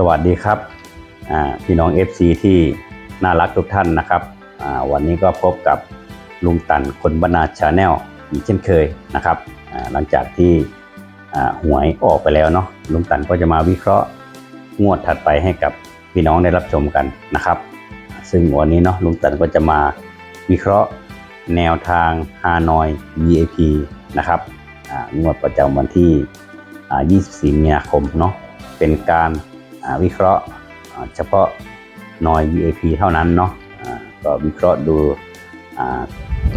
สวัสดีครับพี่น้อง FC ที่น่ารักทุกท่านนะครับวันนี้ก็พบกับลุงตันคนบรรณาชาแนลอีกเช่นเคยนะครับหลังจากที่หวยออกไปแล้วเนาะลุงตันก็จะมาวิเคราะห์งวดถัดไปให้กับพี่น้องได้รับชมกันนะครับ ซึ่งวันนี้เนาะลุงตันก็จะมาวิเคราะห์แนวทางฮานอย VIP นะครับงวดประจำวันที่ 24 มีนาคมเนาะเป็นการ วิเคราะห์เฉพาะนอย UAP เท่านั้นเนาะก็วิเคราะห์ดู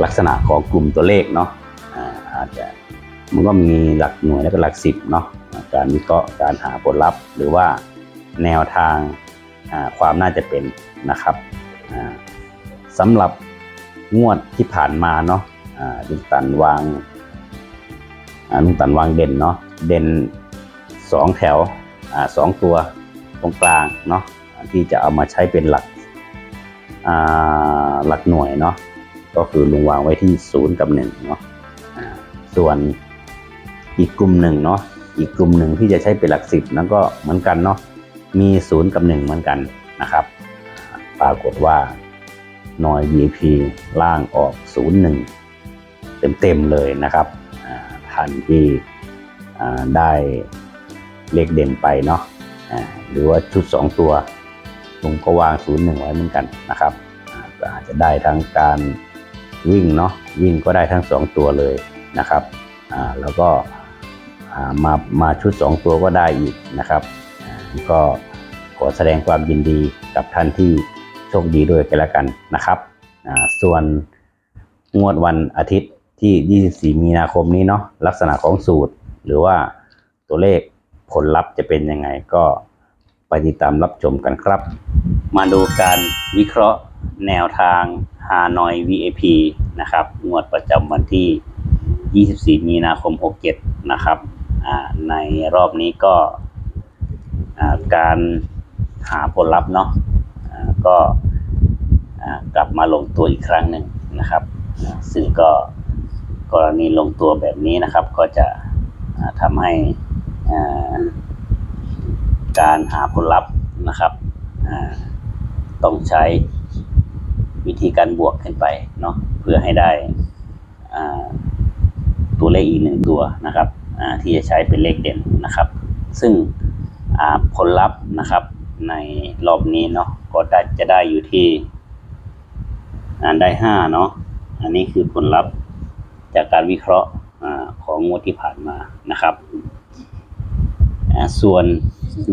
ลักษณะของกลุ่มตัวเลขเนาะอาจจะมันก็มีหลักหน่วยและก็หลักสิบเนาะการวิเคราะห์การหาผลลัพธ์ หรือว่าแนวทางความน่าจะเป็นนะครับสำหรับงวดที่ผ่านมาเนาะอ่าลุงตันวางอ่าลุงตันวางเด่นเนาะเด่นสองแถวสองตัว ตรงกลางเนาะที่จะเอามาใช้เป็นหลักหลักหน่วยเนาะก็คือลุงวางไว้ที่ศูนย์กับหนึ่งเนาะส่วนอีกกลุ่มหนึ่งเนาะอีกกลุ่มหนึ่งที่จะใช้เป็นหลักสิบนั้นก็เหมือนกันเนาะมีศูนย์กับหนึ่งเหมือนกันนะครับ ปรากฏว่าหน่อย V.P. ล่างออกศูนย์หนึ่งเต็มๆเลยนะครับอ่าทันที่ได้เลขเด่นไปเนาะ หรือว่าชุด 2 ตัวลุงก็วางศูนย์หนึ่งไว้เหมือนกันนะครับอาก็อาจจะได้ทั้งการวิ่งเนาะวิ่งก็ได้ทั้ง 2 ตัวเลยนะครับแล้วก็มามาชุด 2 ตัวก็ได้อีกนะครับก็ขอแสดงความยินดีกับท่านที่โชคดีด้วยกันล้วกันนะครับส่วนงวดวันอาทิตย์ที่ 24 มีนาคมนี้เนาะลักษณะของสูตร หรือว่าตัวเลขผลลัพธ์จะเป็นยังไงก็ ไปติดตามรับชมกันครับ มาดูการวิเคราะห์แนวทางฮานอย VAP นะครับ งวดประจำวันที่ 24 มีนาคม 67 นะครับ ในรอบนี้ก็การหาผลลัพธ์เนาะก็กลับมาลงตัวอีกครั้งหนึ่งนะครับ ซึ่งก็กรณีลงตัวแบบนี้นะครับ ก็จะทำให้อ่า การหาผลลัพธ์นะครับต้องใช้วิธีการบวกขึ้นไปเนาะเพื่อให้ได้ตัวเลขอีกหนึ่งตัวนะครับที่จะใช้เป็นเลขเด่นนะครับ ซึ่งผลลัพธ์นะครับในรอบนี้เนาะก็ได้จะได้อยู่ที่อ่าได้ห้าเนาะอันนี้คือผลลัพธ์จากการวิเคราะห์ของงวดที่ผ่านมานะครับส่วน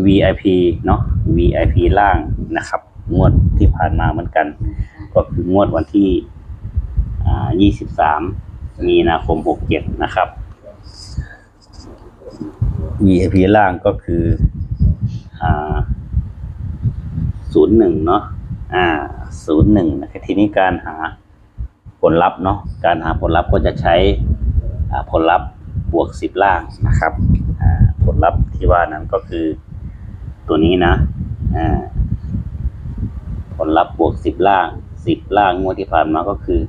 VIP เนาะ VIP ล่างนะครับ งวดที่ผ่านมาเหมือนกัน ก็คืองวดวันที่อ่า23มีนาคม67นะครับ VIP ล่างก็คืออ่า01เนาะอ่า01นะครับทีนี้การหาผลลัพธ์เนาะการหาผลลัพธ์ก็จะใช้อ่าผลลัพธ์บวก10ล่างนะครับอ่าผลลัพธ์ที่ว่านั้นก็คือ ตัวนี้นะอ่าผลลัพธ์บวกสิบล่างสิบล่างงวดที่ผ่านมาก็คือ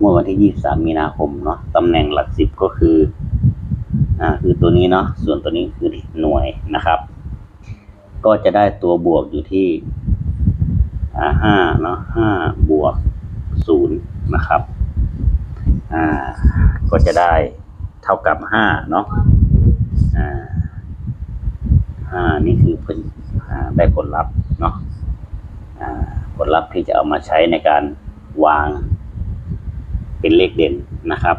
งวดวันที่ยี่สามมีนาคมเนาะตำแหน่งหลักสิบก็คือ อ่า คือตัวนี้เนาะส่วนตัวนี้คือหน่วยนะครับ ก็จะได้ตัวบวกอยู่ที่ อ่าห้าเนาะห้าบวกศูนย์นะครับ อ่า ก็จะได้เท่ากับห้าเนาะ อ่านี่คือผลได้ผลลัพธ์เนาะผลลัพธ์ที่จะเอามาใช้ในการวางเป็นเลขเด่นนะครับ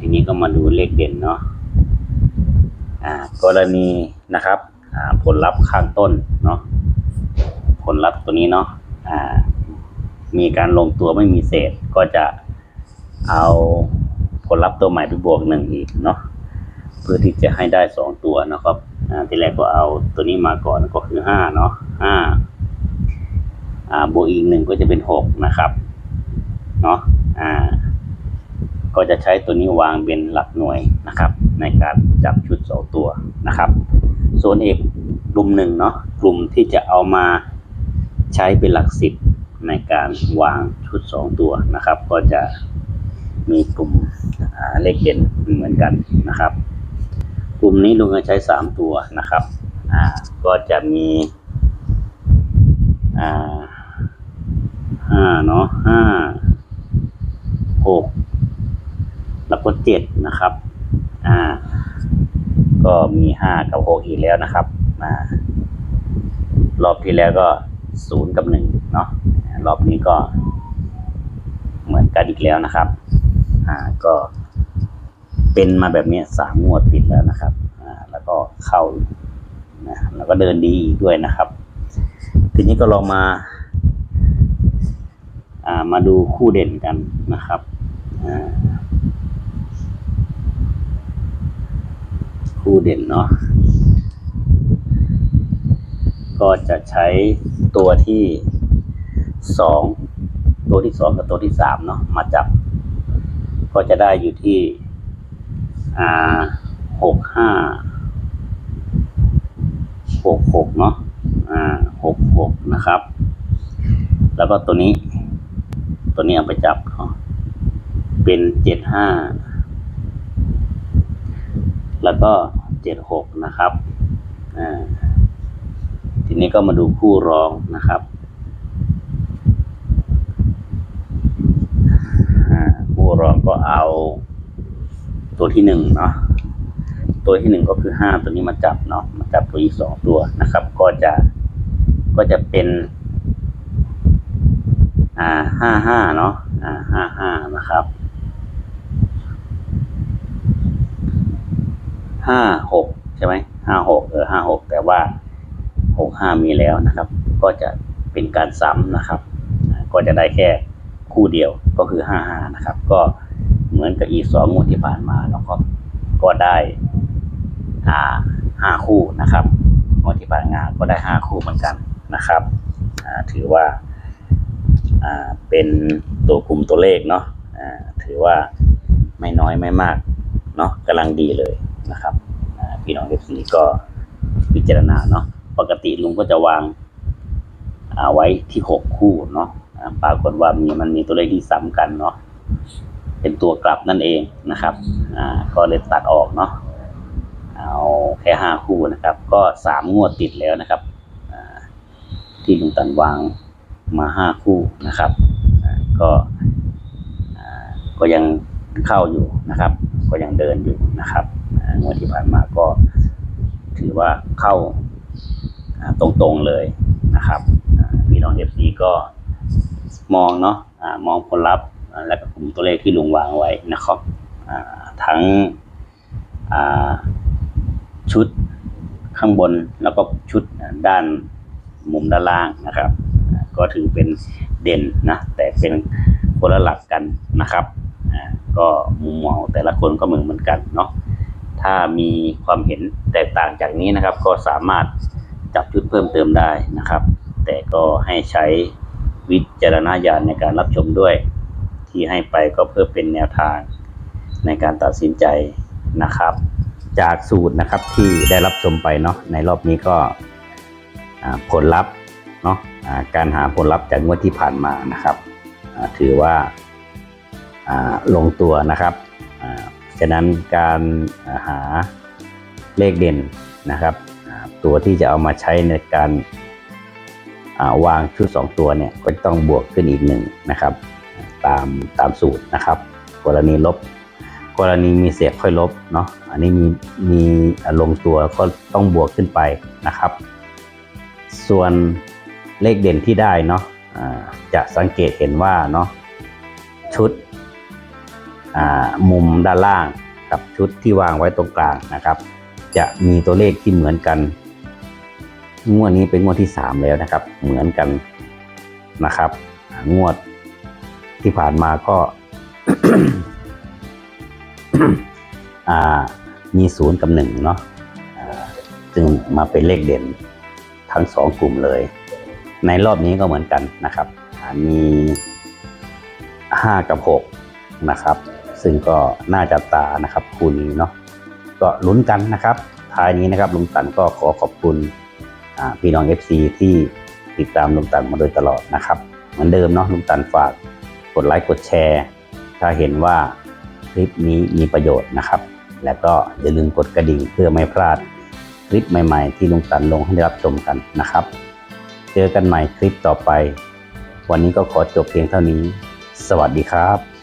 ทีนี้ก็มาดูเลขเด่นเนาะกรณีนะครับผลลัพธ์ข้างต้นเนาะผลลัพธ์ตัวนี้เนาะมีการลงตัวไม่มีเศษก็จะเอาผลลัพธ์ตัวใหม่ไปบวกหนึ่งอีกเนาะเพื่อที่จะให้ได้สองตัวนะครับ ทีแรกก็เอาตัวนี้มาก่อนก็คือห้าเนาะห้าอ่าบวกอีกหนึ่งก็จะเป็นหกนะครับเนาะอ่า ก็จะใช้ตัวนี้วางเป็นหลักหน่วยนะครับ ในการจับชุดสองตัวนะครับส่วนเอกกลุ่มหนึ่งเนาะกลุ่มที่จะเอามาใช้เป็นหลักสิบในการวางชุดสองตัวนะครับ ก็จะมีกลุ่มเลขเด่นเหมือนกันนะครับ กลุ่มนี้ลุงจะใช้สามตัวนะครับ อ่า ก็จะมี อ่าห้าเนาะห้าหกแล้วก็เจ็ดนะครับ อ่า ก็มีห้ากับหกอีกแล้วนะครับ อ่ารอบที่แล้วก็ศูนย์กับหนึ่งเนาะรอบนี้ก็เหมือนกันอีกแล้วนะครับ อ่า ก็ เป็นมาแบบนี้สามงวดติดแล้วนะครับอ่าแล้วก็เข้านะแล้วก็เดินดีอีกด้วยนะครับ ทีนี้ก็ลองมาอ่ามาดูคู่เด่นกันนะครับอ่าคู่เด่นเนาะก็จะใช้ตัวที่สองตัวที่สองกับตัวที่สามเนาะมาจับ ก็จะได้อยู่ที่ อ่าหกห้าหกหกเนาะอ่าหกหกนะครับ แล้วก็ตัวนี้ ตัวนี้เอาไปจับเนาะเป็นเจ็ดห้าแล้วก็เจ็ดหกนะครับอ่าทีนี้ก็มาดูคู่รองนะครับคู่รองก็เอา ตัวที่หนึ่งเนาะตัวที่หนึ่งก็คือห้าตัวนี้มาจับเนาะมาจับตัวอีกสองตัวนะครับ ก็จะก็จะเป็น อ่าห้าห้าเนาะอ่าห้าห้านะครับห้าหกใช่ไหมห้าหกเออห้าหกแต่ว่าหกห้ามีแล้วนะครับ ก็จะเป็นการซ้ำนะครับ ก็จะได้แค่คู่เดียวก็คือห้าห้านะครับ ก็ เหมือนกับอีสองงวดที่ผ่านมาเนาะก็ก็ได้อ่าห้าคู่นะครับงวดที่ผ่านมานก็ได้ห้าคู่เหมือนกันนะครับถือว่าเป็นตัวกลุ่มตัวเลขเนาะถือว่าไม่น้อยไม่มากเนาะกำลังดีเลยนะครับพี่น้องเอฟซีก็พิจารณาเนาะปกติลุงก็จะวางเอาไว้ที่หกคู่เนาะปรากฏว่ามีมันมีตัวเลขที่ซ้ำกันเนาะ เป็นตัวกลับนั่นเองนะครับอ่าก็เลยตัดออกเนาะเอาแค่ห้าคู่นะครับ ก็สามงวดติดแล้วนะครับที่ลุงตันวางมาห้าคู่นะครับก็ก็ยังเข้าอยู่นะครับ ก็ยังเดินอยู่นะครับงวดที่ผ่านมาก็ถือว่าเข้าตรงๆเลยนะครับพี่น้องเอฟซีก็มองเนาะอ่ามองผลลัพธ์ และก็กลุ่มตัวเลขที่ลุงวางไว้นะครับทั้งชุดข้างบนแล้วก็ชุดด้านมุมด้านล่างนะครับ ก็ถือเป็นเด่นนะแต่เป็นคนละหลักกันนะครับก็มุมมองแต่ละคนก็เหมือนเหมือนกันเนาะถ้ามีความเห็นแตกต่างจากนี้นะครับ ก็สามารถจับชุดเพิ่มเติมได้นะครับ แต่ก็ให้ใช้วิจารณญาณในการรับชมด้วย ที่ให้ไปก็เพื่อเป็นแนวทางในการตัดสินใจนะครับ จากสูตรนะครับที่ได้รับชมไปเนาะในรอบนี้ก็ผลลัพธ์เนาะการหาผลลัพธ์จากงวดที่ผ่านมานะครับ ถือว่าลงตัวนะครับฉะนั้นการหาเลขเด่นนะครับ ตัวที่จะเอามาใช้ในการาวางชุด 2 ตัวเนี่ยก็ต้องบวกขึ้นอีกหนึ่งนะครับ ตามตามสูตรนะครับ กรณีลบ กรณีมีเศษค่อยลบเนาะอันนี้มีมีลงตัวก็ต้องบวกขึ้นไปนะครับ ส่วนเลขเด่นที่ได้เนาะจะสังเกตเห็นว่าเนาะชุดมุมด้านล่างกับชุดที่วางไว้ตรงกลางนะครับ จะมีตัวเลขที่เหมือนกันงวดนี้เป็นงวดที่สามแล้วนะครับ เหมือนกันนะครับ งวด ที่ผ่านมาก็มีศูนย์กับหนึ่งเนาะอ่าจึงมาเป็นเลขเด่นทั้งสองกลุ่มเลย ในรอบนี้ก็เหมือนกันนะครับ มีห้ากับหกนะครับ ซึ่งก็น่าจับตานะครับคู่นี้เนาะก็ลุ้นกันนะครับ ท้ายนี้นะครับลุงตันก็ขอขอบคุณพี่น้อง FC ที่ติดตามลุงตันมาโดยตลอดนะครับ เหมือนเดิมเนาะลุงตันฝาก ดไลค์กดแชร์ ถ้าเห็นว่าคลิปนี้มีประโยชน์นะครับ แล้วก็อย่าลืมกดกระดิ่งเพื่อไม่พลาดคลิปใหม่ๆ ที่ลุงตันลงให้ได้รับชมกันนะครับ เจอกันใหม่คลิปต่อไป วันนี้ก็ขอจบเพียงเท่านี้ สวัสดีครับ